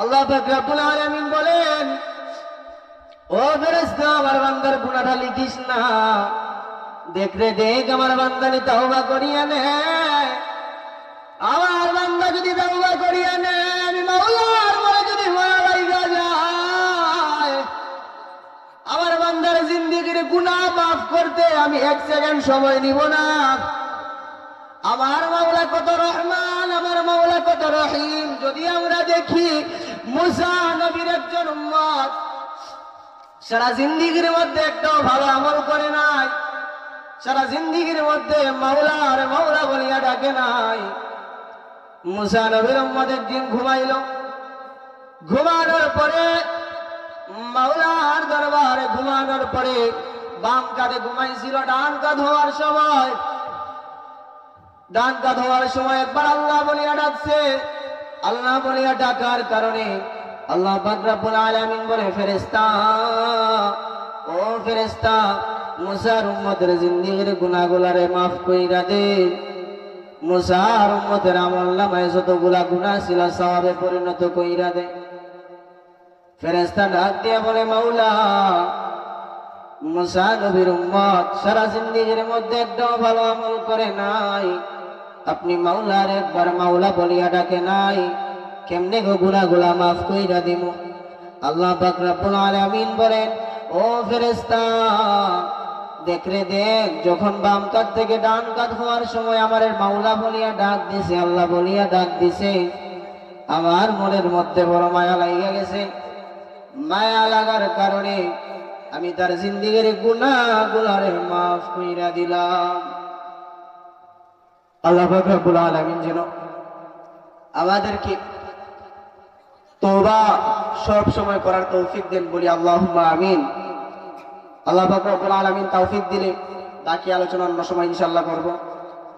আল্লাহ রব্বুল আলামিন বলেন, ও ফেরেশতা, আমার বান্দার গুনাহটা লিখিস না। দেখ রে, দেখ আমার বান্দানি তাওবা করিয়া নে আমার বান্দা যদি তাওবা করিয়া নে আমি মাওলার মনে যদি মায়া লাইগা যায়, আমার বান্দার জিন্দিগির গুনাহ মাফ করতে আমি এক সেকেন্ড সময় নিব না। আমার মাওলা কত রহমান, আমার মাওলা কত রহিম। যদি আমরা দেখি মুসা একজন উম্মত। সারা জিন্দিগির মধ্যে একটাও ভালো আমল করে নাই। সারা জিন্দিগির মধ্যে মাওলা আর মাওলা বলিয়া ডাকে নাই। মুসা নবীর উম্মত একদিন ঘুমাইল। ঘুমানোর পরে মাওলার দরবারে ঘুমানোর পরে বাম কাঁধে ঘুমাইছিল, ডান কাঁধ সময়। ডান কাঁধ হওয়ার সময় একবার আল্লাহ বলিয়া ডাকছে আল্লাহ বলিয়া ডাকার কারণে? আল্লাহ বাকরাবুল আলামিন বলে ফেরেস্তা ও ফেরেস্তা মুসার উম্মতের জিন্দিগির গুনাহগুলারে মাফ কইরা দে। মুসার উম্মতের আমল যতগুলা গুনাহ ছিল, সওয়াবে পরিণত কইরা দে। ফেরেস্তা ডাক দিয়া বলে, মাওলা, মুসা নবীর উম্মত সারা জিন্দিগির মধ্যে একদম ভালো আমল করে নাই। আপনি মাওলার একবার মাওলা বলিয়া ডাকে নাই, কেমনে গো গুলা গুলা মাফ কইরা দিমু? আল্লাহ পাক রব্বুল আলামিন বলেন, ও ফেরেশতা, দেখ রে দেখ, যখন বাম কাত থেকে ডান কাত হওয়ার সময় আমার মাওলা বলিয়া ডাক দিছে, আল্লাহ বলিয়া ডাক দিছে, আমার মনের মধ্যে বড় মায়া লাগিয়া গেছে। মায়া লাগার কারণে আমি তার জিন্দিগির গুনা গুলারে মাফ কইরা দিলাম। আল্লাহ রব্বুল আলামিন যেন আমাদেরকে তোবা সব সময় করার তৌফিক দেন বলি আল্লাহ আমিন। আল্লাহ পাক রব্বুল আলামিন তৌফিক দিলে তাকে আলোচনা অন্য সময় ইনশাল্লাহ করব।